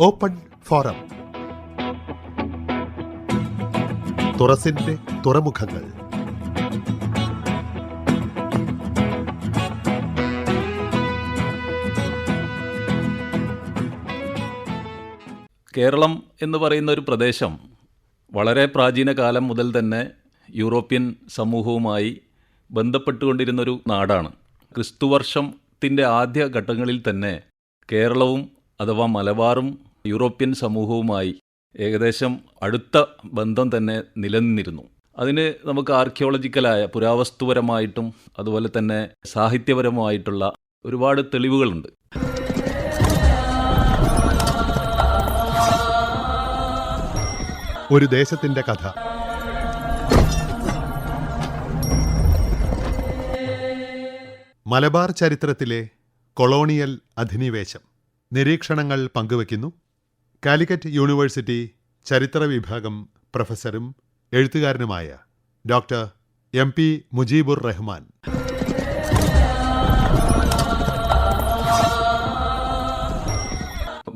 Open forum. തുറസിന്റെ തുറമുഖങ്ങൾ. കേരളം എന്ന് പറയുന്ന ഒരു പ്രദേശം വളരെ പ്രാചീന കാലം മുതൽ തന്നെ യൂറോപ്യൻ സമൂഹവുമായി ബന്ധപ്പെട്ടുകൊണ്ടിരുന്നൊരു നാടാണ്. ക്രിസ്തുവർഷത്തിന്റെ ആദ്യ ഘട്ടങ്ങളിൽ തന്നെ കേരളവും അഥവാ മലബാറും യൂറോപ്യൻ സമൂഹവുമായി ഏകദേശം അടുത്ത ബന്ധം തന്നെ നിലനിന്നിരുന്നു. അതിന് നമുക്ക് ആർക്കിയോളജിക്കലായ പുരാവസ്തുപരമായിട്ടും അതുപോലെ തന്നെ സാഹിത്യപരമായിട്ടുള്ള ഒരുപാട് തെളിവുകളുണ്ട്. ഒരു ദേശത്തിന്റെ കഥ. മലബാർ ചരിത്രത്തിലെ കൊളോണിയൽ അധിനിവേശം. നിരീക്ഷണങ്ങൾ പങ്കുവയ്ക്കുന്നു. കാലിക്കറ്റ് യൂണിവേഴ്സിറ്റി ചരിത്ര വിഭാഗം പ്രൊഫസറും എഴുത്തുകാരനുമായ doctor M P Mujeebur Rahman.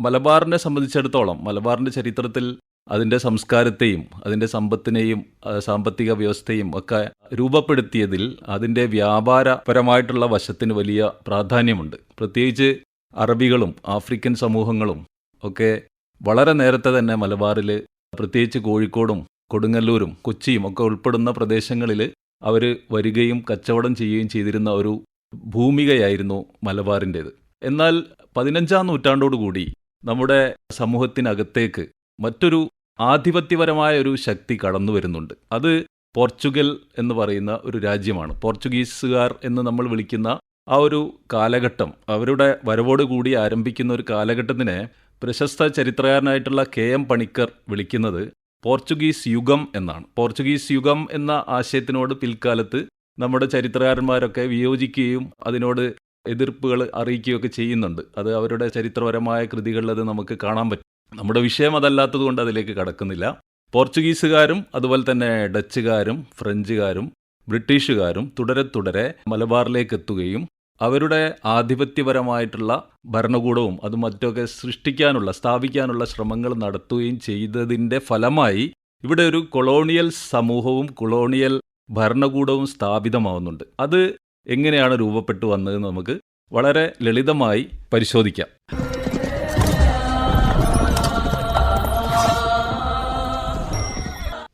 മലബാറിനെ സംബന്ധിച്ചിടത്തോളം മലബാറിന്റെ ചരിത്രത്തിൽ അതിന്റെ സംസ്കാരത്തെയും അതിന്റെ സമ്പത്തിനെയും സാമ്പത്തിക വ്യവസ്ഥയും ഒക്കെ രൂപപ്പെടുത്തിയതിൽ അതിന്റെ വ്യാപാരപരമായിട്ടുള്ള വശത്തിന് വലിയ പ്രാധാന്യമുണ്ട്. പ്രത്യേകിച്ച് അറബികളും ആഫ്രിക്കൻ സമൂഹങ്ങളും ഒക്കെ വളരെ നേരത്തെ തന്നെ മലബാറിൽ പ്രത്യേകിച്ച് കോഴിക്കോടും കൊടുങ്ങല്ലൂരും കൊച്ചിയും ഒക്കെ ഉൾപ്പെടുന്ന പ്രദേശങ്ങളിൽ അവർ വരികയും കച്ചവടം ചെയ്യുകയും ചെയ്തിരുന്ന ഒരു ഭൂമികയായിരുന്നു മലബാറിന്റേത്. എന്നാൽ പതിനഞ്ചാം നൂറ്റാണ്ടോടുകൂടി നമ്മുടെ സമൂഹത്തിനകത്തേക്ക് മറ്റൊരു ആധിപത്യപരമായ ഒരു ശക്തി കടന്നു വരുന്നുണ്ട്. അത് പോർച്ചുഗൽ എന്ന് പറയുന്ന ഒരു രാജ്യമാണ്. പോർച്ചുഗീസുകാർ എന്ന് നമ്മൾ വിളിക്കുന്ന ആ ഒരു കാലഘട്ടം അവരുടെ വരവോടുകൂടി ആരംഭിക്കുന്ന ഒരു കാലഘട്ടത്തിനെ പ്രശസ്ത ചരിത്രകാരനായിട്ടുള്ള കെ എം പണിക്കർ വിളിക്കുന്നത് പോർച്ചുഗീസ് യുഗം എന്നാണ്. പോർച്ചുഗീസ് യുഗം എന്ന ആശയത്തിനോട് പിൽക്കാലത്ത് നമ്മുടെ ചരിത്രകാരന്മാരൊക്കെ വിയോജിക്കുകയും അതിനോട് എതിർപ്പുകൾ അറിയിക്കുകയൊക്കെ ചെയ്യുന്നുണ്ട്. അത് അവരുടെ ചരിത്രപരമായ കൃതികളിൽ അത് നമുക്ക് കാണാൻ പറ്റും. നമ്മുടെ വിഷയം അതല്ലാത്തത് കൊണ്ട് അതിലേക്ക് കടക്കുന്നില്ല. പോർച്ചുഗീസുകാരും അതുപോലെ തന്നെ ഡച്ചുകാരും ഫ്രഞ്ചുകാരും ബ്രിട്ടീഷുകാരും തുടരെ തുടരെ മലബാറിലേക്ക് എത്തുകയും അവരുടെ ആധിപത്യപരമായിട്ടുള്ള ഭരണകൂടവും അത് മറ്റൊക്കെ സൃഷ്ടിക്കാനുള്ള സ്ഥാപിക്കാനുള്ള ശ്രമങ്ങൾ നടത്തുകയും ചെയ്തതിന്റെ ഫലമായി ഇവിടെ ഒരു കൊളോണിയൽ സമൂഹവും കൊളോണിയൽ ഭരണകൂടവും സ്ഥാപിതമാവുന്നുണ്ട്. അത് എങ്ങനെയാണ് രൂപപ്പെട്ടു വന്നതെന്ന് നമുക്ക് വളരെ ലളിതമായി പരിശോധിക്കാം.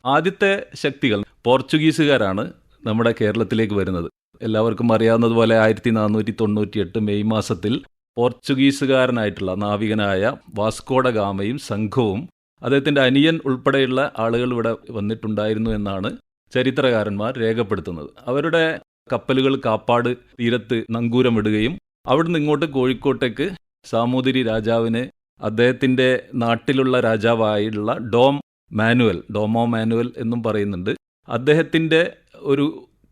ആദ്യത്തെ ശക്തികൾ പോർച്ചുഗീസുകാരാണ് നമ്മുടെ കേരളത്തിലേക്ക് വരുന്നത്. എല്ലാവർക്കും അറിയാവുന്നതുപോലെ ആയിരത്തി നാനൂറ്റി തൊണ്ണൂറ്റി എട്ട് മെയ് മാസത്തിൽ പോർച്ചുഗീസുകാരനായിട്ടുള്ള നാവികനായ വാസ്കോഡ ഗാമയും സംഘവും അദ്ദേഹത്തിന്റെ അനിയൻ ഉൾപ്പെടെയുള്ള ആളുകൾ ഇവിടെ വന്നിട്ടുണ്ടായിരുന്നു എന്നാണ് ചരിത്രകാരന്മാർ രേഖപ്പെടുത്തുന്നത്. അവരുടെ കപ്പലുകൾ കാപ്പാട് തീരത്ത് നങ്കൂരമിടുകയും അവിടുന്ന് ഇങ്ങോട്ട് കോഴിക്കോട്ടേക്ക് സാമൂതിരി രാജാവിന് അദ്ദേഹത്തിന്റെ നാട്ടിലുള്ള രാജാവായുള്ള ഡോം മാനുവൽ ഡോമോ മാനുവൽ എന്നും പറയുന്നുണ്ട്. അദ്ദേഹത്തിന്റെ ഒരു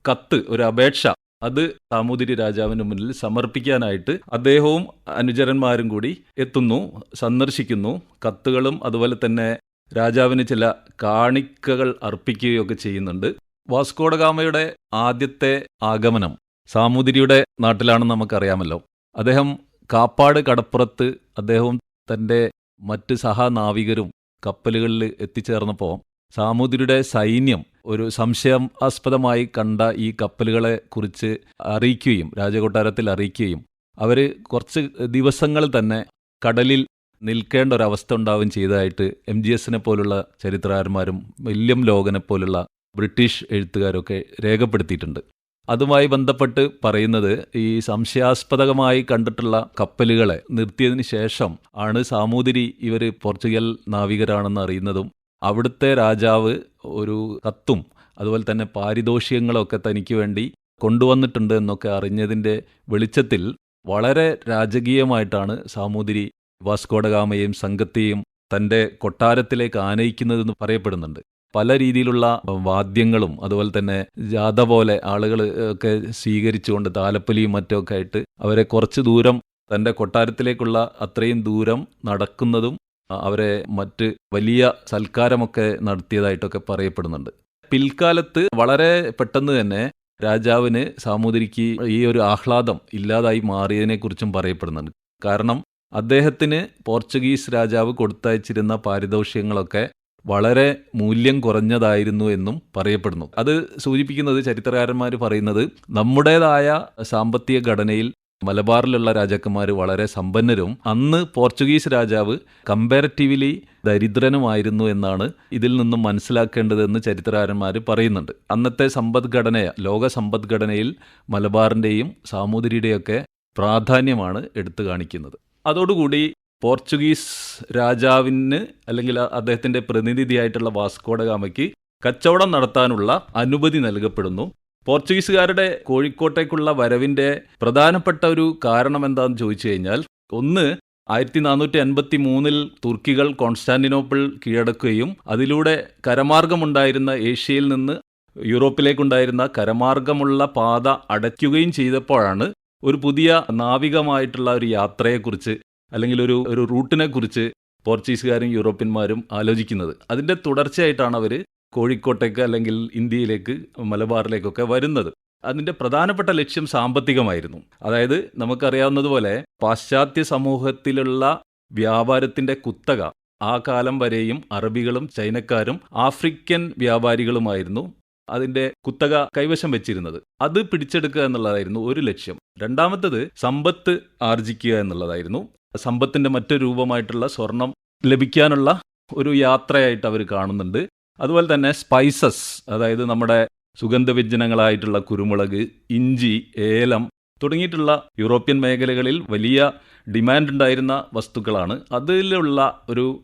കത്ത് ഒരു അപേക്ഷ അത് സാമൂതിരി രാജാവിന് മുന്നിൽ സമർപ്പിക്കാനായിട്ട് അദ്ദേഹവും അനുചരന്മാരും കൂടി എത്തുന്നു സന്ദർശിക്കുന്നു. കത്തുകളും അതുപോലെ തന്നെ രാജാവിന് ചില കാണിക്കകൾ അർപ്പിക്കുകയൊക്കെ ചെയ്യുന്നുണ്ട്. വാസ്കോഡഗാമയുടെ ആദ്യത്തെ ആഗമനം സാമൂതിരിയുടെ നാട്ടിലാണെന്ന് നമുക്കറിയാമല്ലോ. അദ്ദേഹം കാപ്പാട് കടപ്പുറത്ത് അദ്ദേഹവും തന്റെ മറ്റ് സഹനാവികരും കപ്പലുകളിൽ എത്തിച്ചേർന്നപ്പോൾ സാമൂതിരിയുടെ സൈന്യം ഒരു സംശയാസ്പദമായി കണ്ട ഈ കപ്പലുകളെ കുറിച്ച് അറിയിക്കുകയും രാജകൊട്ടാരത്തിൽ അറിയിക്കുകയും അവർ കുറച്ച് ദിവസങ്ങൾ തന്നെ കടലിൽ നിൽക്കേണ്ട ഒരവസ്ഥ ഉണ്ടാവുകയും ചെയ്തതായിട്ട് എം ജി എസിനെ പോലുള്ള ചരിത്രകാരന്മാരും വില്യം ലോകനെ പോലുള്ള ബ്രിട്ടീഷ് എഴുത്തുകാരൊക്കെ രേഖപ്പെടുത്തിയിട്ടുണ്ട്. അതുമായി ബന്ധപ്പെട്ട് പറയുന്നത് ഈ സംശയാസ്പദമായി കണ്ടിട്ടുള്ള കപ്പലുകളെ നിർത്തിയതിന് ശേഷം ആണ് സാമൂതിരി ഇവർ പോർച്ചുഗൽ നാവികരാണെന്ന് അറിയുന്നതും അവിടുത്തെ രാജാവ് ഒരു കത്തും അതുപോലെ തന്നെ പാരിതോഷികങ്ങളൊക്കെ തനിക്ക് വേണ്ടി കൊണ്ടുവന്നിട്ടുണ്ട് എന്നൊക്കെ അറിഞ്ഞതിന്റെ വെളിച്ചത്തിൽ വളരെ രാജകീയമായിട്ടാണ് സാമൂതിരി വാസ്കോഡഗാമയെയും സംഘത്തെയും തന്റെ കൊട്ടാരത്തിലേക്ക് ആനയിക്കുന്നതെന്ന് പറയപ്പെടുന്നുണ്ട്. പല രീതിയിലുള്ള വാദ്യങ്ങളും അതുപോലെ തന്നെ ജാഥ പോലെ ആളുകൾ ഒക്കെ സ്വീകരിച്ചുകൊണ്ട് താലപ്പൊലിയും മറ്റുമൊക്കെ ആയിട്ട് അവരെ കുറച്ച് ദൂരം തന്റെ കൊട്ടാരത്തിലേക്കുള്ള അത്രയും ദൂരം നടക്കുന്നതും അവരെ മറ്റ് വലിയ സൽക്കാരമൊക്കെ നടത്തിയതായിട്ടൊക്കെ പറയപ്പെടുന്നുണ്ട്. പിൽക്കാലത്ത് വളരെ പെട്ടെന്ന് തന്നെ രാജാവിന് സാമൂതിരിക്ക് ഈ ഒരു ആഹ്ലാദം ഇല്ലാതായി മാറിയതിനെക്കുറിച്ചും പറയപ്പെടുന്നുണ്ട്. കാരണം അദ്ദേഹത്തിന് പോർച്ചുഗീസ് രാജാവ് കൊടുത്തയച്ചിരുന്ന പാരിതോഷികങ്ങളൊക്കെ വളരെ മൂല്യം കുറഞ്ഞതായിരുന്നു എന്നും പറയപ്പെടുന്നു. അത് സൂചിപ്പിക്കുന്നത് ചരിത്രകാരന്മാർ പറയുന്നത് നമ്മുടേതായ സാമ്പത്തിക ഘടനയിൽ മലബാറിലുള്ള രാജാക്കന്മാർ വളരെ സമ്പന്നരും. അന്ന് പോർച്ചുഗീസ് രാജാവ് കമ്പാരറ്റീവ്ലി ദരിദ്രനുമായിരുന്നു എന്നാണ് ഇതിൽ നിന്നും മനസ്സിലാക്കേണ്ടതെന്ന് ചരിത്രകാരന്മാർ പറയുന്നുണ്ട്. അന്നത്തെ സമ്പദ്ഘടന ലോക സമ്പദ്ഘടനയിൽ മലബാറിന്റെയും സാമൂതിരിയുടെയൊക്കെ പ്രാധാന്യമാണ് എടുത്തു കാണിക്കുന്നത്. അതോടുകൂടി പോർച്ചുഗീസ് രാജാവിന് അല്ലെങ്കിൽ അദ്ദേഹത്തിന്റെ പ്രതിനിധിയായിട്ടുള്ള വാസ്കോഡ ഗാമയ്ക്ക് കച്ചവടം നടത്താനുള്ള അനുമതി നൽകപ്പെടുന്നു. പോർച്ചുഗീസുകാരുടെ കോഴിക്കോട്ടേക്കുള്ള വരവിന്റെ പ്രധാനപ്പെട്ട ഒരു കാരണം എന്താണെന്ന് ചോദിച്ചു കഴിഞ്ഞാൽ ഒന്ന് ആയിരത്തി നാനൂറ്റി അൻപത്തി മൂന്നിൽ തുർക്കികൾ കോൺസ്റ്റാന്റിനോപ്പിൾ കീഴടക്കുകയും അതിലൂടെ കരമാർഗമുണ്ടായിരുന്ന ഏഷ്യയിൽ നിന്ന് യൂറോപ്പിലേക്കുണ്ടായിരുന്ന കരമാർഗമുള്ള പാത അടയ്ക്കുകയും ചെയ്തപ്പോഴാണ് ഒരു പുതിയ നാവികമായിട്ടുള്ള ഒരു യാത്രയെക്കുറിച്ച് അല്ലെങ്കിൽ ഒരു ഒരു റൂട്ടിനെക്കുറിച്ച് പോർച്ചുഗീസുകാരും യൂറോപ്യന്മാരും ആലോചിക്കുന്നത്. അതിന്റെ തുടർച്ചയായിട്ടാണ് അവർ കോഴിക്കോട്ടേക്ക് അല്ലെങ്കിൽ ഇന്ത്യയിലേക്ക് മലബാറിലേക്കൊക്കെ വരുന്നത്. അതിന്റെ പ്രധാനപ്പെട്ട ലക്ഷ്യം സാമ്പത്തികമായിരുന്നു. അതായത് നമുക്കറിയാവുന്നതുപോലെ പാശ്ചാത്യ സമൂഹത്തിലുള്ള വ്യാപാരത്തിന്റെ കുത്തക ആ കാലം വരെയും അറബികളും ചൈനക്കാരും ആഫ്രിക്കൻ വ്യാപാരികളുമായിരുന്നു അതിന്റെ കുത്തക കൈവശം വെച്ചിരുന്നത്. അത് പിടിച്ചെടുക്കുക എന്നുള്ളതായിരുന്നു ഒരു ലക്ഷ്യം. രണ്ടാമത്തത് സമ്പത്ത് ആർജിക്കുക എന്നുള്ളതായിരുന്നു. സമ്പത്തിന്റെ മറ്റൊരു രൂപമായിട്ടുള്ള സ്വർണം ലഭിക്കാനുള്ള ഒരു യാത്രയായിട്ട് അവർ കാണുന്നുണ്ട്. അതുപോലെ തന്നെ സ്പൈസസ് അതായത് നമ്മുടെ സുഗന്ധവ്യഞ്ജനങ്ങളായിട്ടുള്ള കുരുമുളക് ഇഞ്ചി ഏലം തുടങ്ങിയിട്ടുള്ള യൂറോപ്യൻ മേഖലകളിൽ വലിയ ഡിമാൻഡ് ഉണ്ടായിരുന്ന വസ്തുക്കളാണ്. അതിലുള്ള ഒരു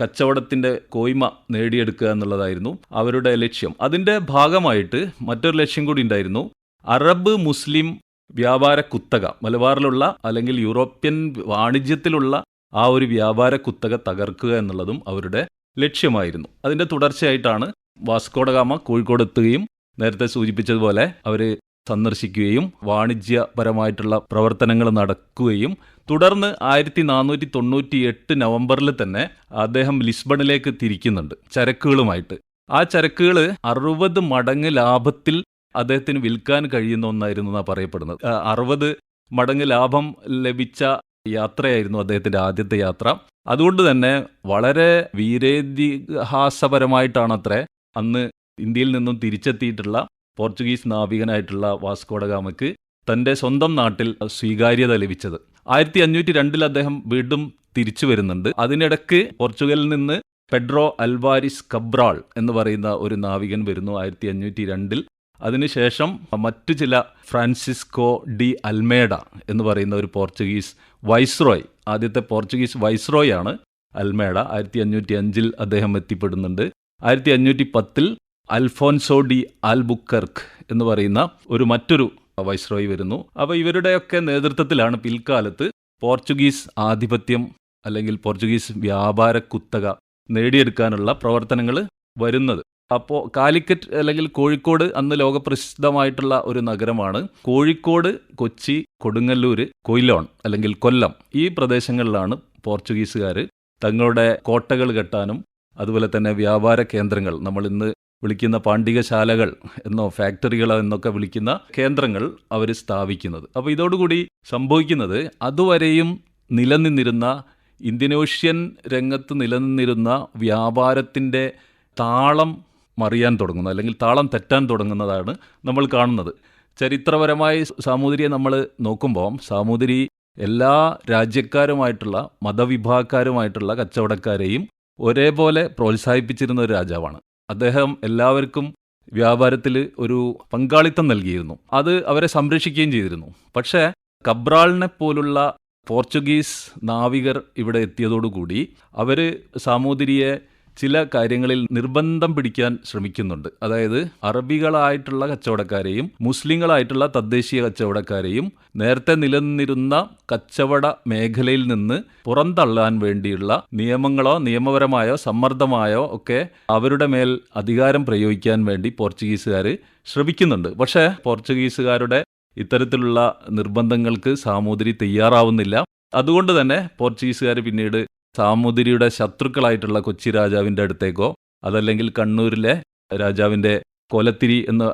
കച്ചവടത്തിന്റെ കോയ്മ നേടിയെടുക്കുക എന്നുള്ളതായിരുന്നു അവരുടെ ലക്ഷ്യം. അതിന്റെ ഭാഗമായിട്ട് മറ്റൊരു ലക്ഷ്യം കൂടി ഉണ്ടായിരുന്നു. അറബ് മുസ്ലിം വ്യാപാര കുത്തക മലബാറിലുള്ള അല്ലെങ്കിൽ യൂറോപ്യൻ വാണിജ്യത്തിലുള്ള ആ ഒരു വ്യാപാര കുത്തക തകർക്കുക എന്നുള്ളതും അവരുടെ ലക്ഷ്യമായിരുന്നു. അതിന്റെ തുടർച്ചയായിട്ടാണ് വാസ്കോഡഗാമ കോഴിക്കോട് എത്തുകയും നേരത്തെ സൂചിപ്പിച്ചതുപോലെ അവർ സന്ദർശിക്കുകയും വാണിജ്യപരമായിട്ടുള്ള പ്രവർത്തനങ്ങൾ നടക്കുകയും തുടർന്ന് ആയിരത്തി നാനൂറ്റി തൊണ്ണൂറ്റി എട്ട് നവംബറിൽ തന്നെ അദ്ദേഹം ലിസ്ബണിലേക്ക് തിരിക്കുന്നുണ്ട് ചരക്കുകളുമായിട്ട്. ആ ചരക്കുകൾ അറുപത് മടങ്ങ് ലാഭത്തിൽ അദ്ദേഹത്തിന് വിൽക്കാൻ കഴിയുന്ന ഒന്നായിരുന്നു എന്നാണ് പറയപ്പെടുന്നത്. അറുപത് മടങ്ങ് ലാഭം ലഭിച്ച യാത്രയായിരുന്നു അദ്ദേഹത്തിന്റെ ആദ്യത്തെ യാത്ര. അതുകൊണ്ട് തന്നെ വളരെ വീരേതിഹാസപരമായിട്ടാണ് അത്രേ അന്ന് ഇന്ത്യയിൽ നിന്നും തിരിച്ചെത്തിയിട്ടുള്ള പോർച്ചുഗീസ് നാവികനായിട്ടുള്ള വാസ്കോഡഗാമയ്ക്ക് തന്റെ സ്വന്തം നാട്ടിൽ സ്വീകാര്യത ലഭിച്ചത്. ആയിരത്തി അഞ്ഞൂറ്റി രണ്ടിൽ അദ്ദേഹം വീണ്ടും തിരിച്ചു വരുന്നുണ്ട്. അതിനിടക്ക് പോർച്ചുഗലിൽ നിന്ന് പെഡ്രോ അൽവാരിസ് കബ്രാൾ എന്ന് പറയുന്ന ഒരു നാവികൻ വരുന്നു ആയിരത്തി അഞ്ഞൂറ്റി രണ്ടിൽ അതിനുശേഷം മറ്റു ചില ഫ്രാൻസിസ്കോ ഡി അൽമേഡ എന്ന് പറയുന്ന ഒരു പോർച്ചുഗീസ് വൈസ്രോയ്. ആദ്യത്തെ പോർച്ചുഗീസ് വൈസ്രോയ് ആണ് അൽമേഡ. ആയിരത്തി അഞ്ഞൂറ്റി അഞ്ചിൽ അദ്ദേഹം എത്തിപ്പെടുന്നുണ്ട്. ആയിരത്തി അഞ്ഞൂറ്റി പത്തിൽ അൽഫോൻസോ ഡി ആൽബുക്കർക്ക് എന്ന് പറയുന്ന ഒരു മറ്റൊരു വൈസ്രോയ് വരുന്നു. അപ്പോൾ ഇവരുടെയൊക്കെ നേതൃത്വത്തിലാണ് പിൽക്കാലത്ത് പോർച്ചുഗീസ് ആധിപത്യം അല്ലെങ്കിൽ പോർച്ചുഗീസ് വ്യാപാര കുത്തക നേടിയെടുക്കാനുള്ള പ്രവർത്തനങ്ങൾ വരുന്നത്. അപ്പോൾ കാലിക്കറ്റ് അല്ലെങ്കിൽ കോഴിക്കോട് അന്ന് ലോകപ്രസിദ്ധമായിട്ടുള്ള ഒരു നഗരമാണ്. കോഴിക്കോട് കൊച്ചി കൊടുങ്ങല്ലൂർ കൊയിലോൺ അല്ലെങ്കിൽ കൊല്ലം ഈ പ്രദേശങ്ങളിലാണ് പോർച്ചുഗീസുകാർ തങ്ങളുടെ കോട്ടകൾ കെട്ടാനും അതുപോലെ തന്നെ വ്യാപാര കേന്ദ്രങ്ങൾ നമ്മൾ ഇന്ന് വിളിക്കുന്ന പാണ്ഡികശാലകൾ എന്നോ ഫാക്ടറികൾ എന്നൊക്കെ വിളിക്കുന്ന കേന്ദ്രങ്ങൾ അവർ സ്ഥാപിക്കുന്നത്. അപ്പോൾ ഇതോടുകൂടി സംഭവിക്കുന്നത് അതുവരെയും നിലനിന്നിരുന്ന ഇന്ത്യനോഷ്യൻ രംഗത്ത് നിലനിന്നിരുന്ന വ്യാപാരത്തിന്റെ താളം മറിയാൻ തുടങ്ങുന്നത് അല്ലെങ്കിൽ താളം തെറ്റാൻ തുടങ്ങുന്നതാണ് നമ്മൾ കാണുന്നത്. ചരിത്രപരമായി സാമൂതിരിയെ നമ്മൾ നോക്കുമ്പോൾ സാമൂതിരി എല്ലാ രാജ്യക്കാരുമായിട്ടുള്ള മതവിഭാഗക്കാരുമായിട്ടുള്ള കച്ചവടക്കാരെയും ഒരേപോലെ പ്രോത്സാഹിപ്പിച്ചിരുന്ന ഒരു രാജാവാണ്. അദ്ദേഹം എല്ലാവർക്കും വ്യാപാരത്തിൽ ഒരു പങ്കാളിത്തം നൽകിയിരുന്നു. അത് അവരെ സംരക്ഷിക്കുകയും ചെയ്തിരുന്നു. പക്ഷേ കബ്രാളിനെ പോലുള്ള പോർച്ചുഗീസ് നാവികർ ഇവിടെ എത്തിയതോടുകൂടി അവർ സാമൂതിരിയെ ചില കാര്യങ്ങളിൽ നിർബന്ധം പിടിക്കാൻ ശ്രമിക്കുന്നുണ്ട്. അതായത് അറബികളായിട്ടുള്ള കച്ചവടക്കാരെയും മുസ്ലിങ്ങളായിട്ടുള്ള തദ്ദേശീയ കച്ചവടക്കാരെയും നേരത്തെ നിലനിന്നിരുന്ന കച്ചവട മേഖലയിൽ നിന്ന് പുറന്തള്ളാൻ വേണ്ടിയുള്ള നിയമങ്ങളോ നിയമപരമായോ സമ്മർദ്ദമായോ ഒക്കെ അവരുടെ മേൽ അധികാരം പ്രയോഗിക്കാൻ വേണ്ടി പോർച്ചുഗീസുകാർ ശ്രമിക്കുന്നുണ്ട്. പക്ഷേ പോർച്ചുഗീസുകാരുടെ ഇത്തരത്തിലുള്ള നിർബന്ധങ്ങൾക്ക് സാമൂതിരി തയ്യാറാവുന്നില്ല. അതുകൊണ്ട് തന്നെ പോർച്ചുഗീസുകാർ പിന്നീട് സാമൂതിരിയുടെ ശത്രുക്കളായിട്ടുള്ള കൊച്ചി രാജാവിന്റെ അടുത്തേക്കോ അതല്ലെങ്കിൽ കണ്ണൂരിലെ രാജാവിന്റെ കൊലത്തിരി എന്ന്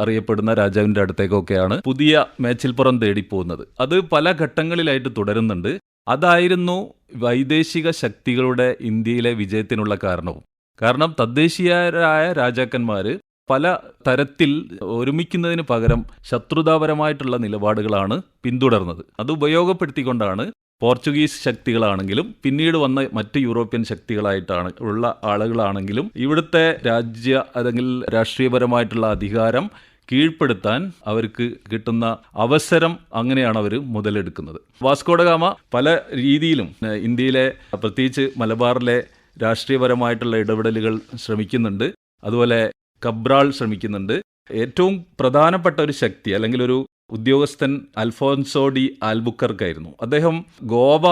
അറിയപ്പെടുന്ന രാജാവിന്റെ അടുത്തേക്കൊക്കെയാണ് പുതിയ മേച്ചിൽപ്പുറം തേടിപ്പോകുന്നത്. അത് പല ഘട്ടങ്ങളിലായിട്ട് തുടരുന്നുണ്ട്. അതായിരുന്നു വൈദേശിക ശക്തികളുടെ ഇന്ത്യയിലെ വിജയത്തിനുള്ള കാരണവും. കാരണം തദ്ദേശീയരായ രാജാക്കന്മാർ പല തരത്തിൽ ഒരുമിക്കുന്നതിന് പകരം ശത്രുതാപരമായിട്ടുള്ള നിലപാടുകളാണ് പിന്തുടർന്നത്. അത് ഉപയോഗപ്പെടുത്തിക്കൊണ്ടാണ് പോർച്ചുഗീസ് ശക്തികളാണെങ്കിലും പിന്നീട് വന്ന മറ്റ് യൂറോപ്യൻ ശക്തികളായിട്ടാണ് ഉള്ള ആളുകളാണെങ്കിലും ഇവിടുത്തെ രാജ്യ അല്ലെങ്കിൽ രാഷ്ട്രീയപരമായിട്ടുള്ള അധികാരം കീഴ്പ്പെടുത്താൻ അവർക്ക് കിട്ടുന്ന അവസരം അങ്ങനെയാണ് അവർ മുതലെടുക്കുന്നത്. വാസ്കോഡഗാമ പല രീതിയിലും ഇന്ത്യയിലെ പ്രത്യേകിച്ച് മലബാറിലെ രാഷ്ട്രീയപരമായിട്ടുള്ള ഇടപെടലുകൾ ശ്രമിക്കുന്നുണ്ട്. അതുപോലെ കബ്രാൾ ശ്രമിക്കുന്നുണ്ട്. ഏറ്റവും പ്രധാനപ്പെട്ട ഒരു ശക്തി അല്ലെങ്കിൽ ഒരു ഉദ്യോഗസ്ഥൻ അൽഫോൻസോ ഡി ആൽബുക്കർക്കായിരുന്നു. അദ്ദേഹം ഗോവ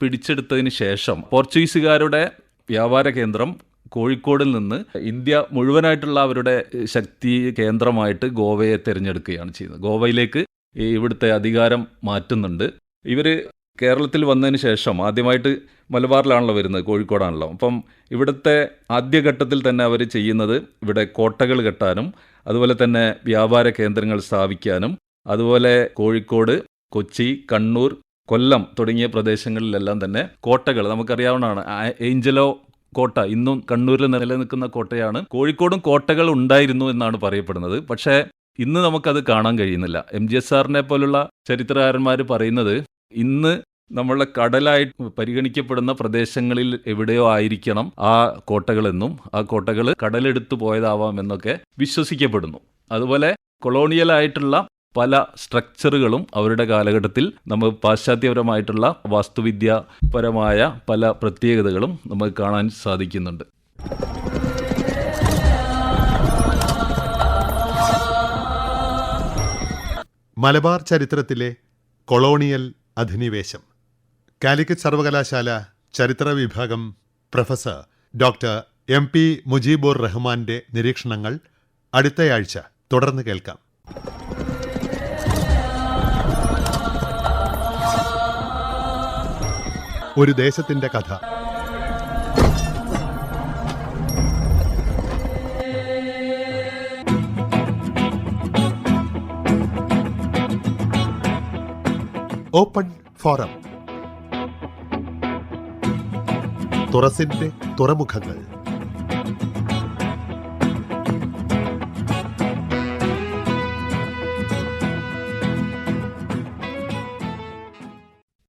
പിടിച്ചെടുത്തതിന് ശേഷം പോർച്ചുഗീസുകാരുടെ വ്യാപാര കേന്ദ്രം കോഴിക്കോടിൽ നിന്ന് ഇന്ത്യ മുഴുവനായിട്ടുള്ള അവരുടെ ശക്തി കേന്ദ്രമായിട്ട് ഗോവയെ തിരഞ്ഞെടുക്കുകയാണ് ചെയ്യുന്നത്. ഗോവയിലേക്ക് ഇവിടുത്തെ അധികാരം മാറ്റുന്നുണ്ട്. ഇവർ കേരളത്തിൽ വന്നതിന് ശേഷം ആദ്യമായിട്ട് മലബാറിലാണല്ലോ വരുന്നത് കോഴിക്കോടാണല്ലോ. അപ്പം ഇവിടുത്തെ ആദ്യഘട്ടത്തിൽ തന്നെ അവർ ചെയ്യുന്നത് ഇവിടെ കോട്ടകൾ കെട്ടാനും അതുപോലെ തന്നെ വ്യാപാര കേന്ദ്രങ്ങൾ സ്ഥാപിക്കാനും അതുപോലെ കോഴിക്കോട് കൊച്ചി കണ്ണൂർ കൊല്ലം തുടങ്ങിയ പ്രദേശങ്ങളിലെല്ലാം തന്നെ കോട്ടകൾ നമുക്കറിയാവുന്നതാണ്. ഏഞ്ചലോ കോട്ട ഇന്നും കണ്ണൂരിൽ നിലനിൽക്കുന്ന കോട്ടയാണ്. കോഴിക്കോടും കോട്ടകൾ ഉണ്ടായിരുന്നു എന്നാണ് പറയപ്പെടുന്നത്. പക്ഷേ ഇന്ന് നമുക്കത് കാണാൻ കഴിയുന്നില്ല. എം ജി എസ് ആറിനെ പോലുള്ള ചരിത്രകാരന്മാർ പറയുന്നത് ഇന്ന് നമ്മളെ കടലായി പരിഗണിക്കപ്പെടുന്ന പ്രദേശങ്ങളിൽ എവിടെയോ ആയിരിക്കണം ആ കോട്ടകളെന്നും ആ കോട്ടകൾ കടലെടുത്തു പോയതാവാം എന്നൊക്കെ വിശ്വസിക്കപ്പെടുന്നു. അതുപോലെ കൊളോണിയലായിട്ടുള്ള പല സ്ട്രക്ചറുകളും അവരുടെ കാലഘട്ടത്തിൽ നമ്മൾ പാശ്ചാത്യപരമായിട്ടുള്ള വാസ്തുവിദ്യാപരമായ പല പ്രത്യേകതകളും നമുക്ക് കാണാൻ സാധിക്കുന്നുണ്ട്. മലബാർ ചരിത്രത്തിലെ കൊളോണിയൽ അധിനിവേശം. കാലിക്കറ്റ് സർവകലാശാല ചരിത്ര വിഭാഗം professor doctor M P Mujeebur റഹ്മാന്റെ നിരീക്ഷണങ്ങൾ അടുത്തയാഴ്ച തുടർന്ന് കേൾക്കാം. ഒരു ദേശത്തിന്റെ കഥ. ഓപ്പൺ ഫോറം തുറസിന്റെ തുറമുഖങ്ങൾ.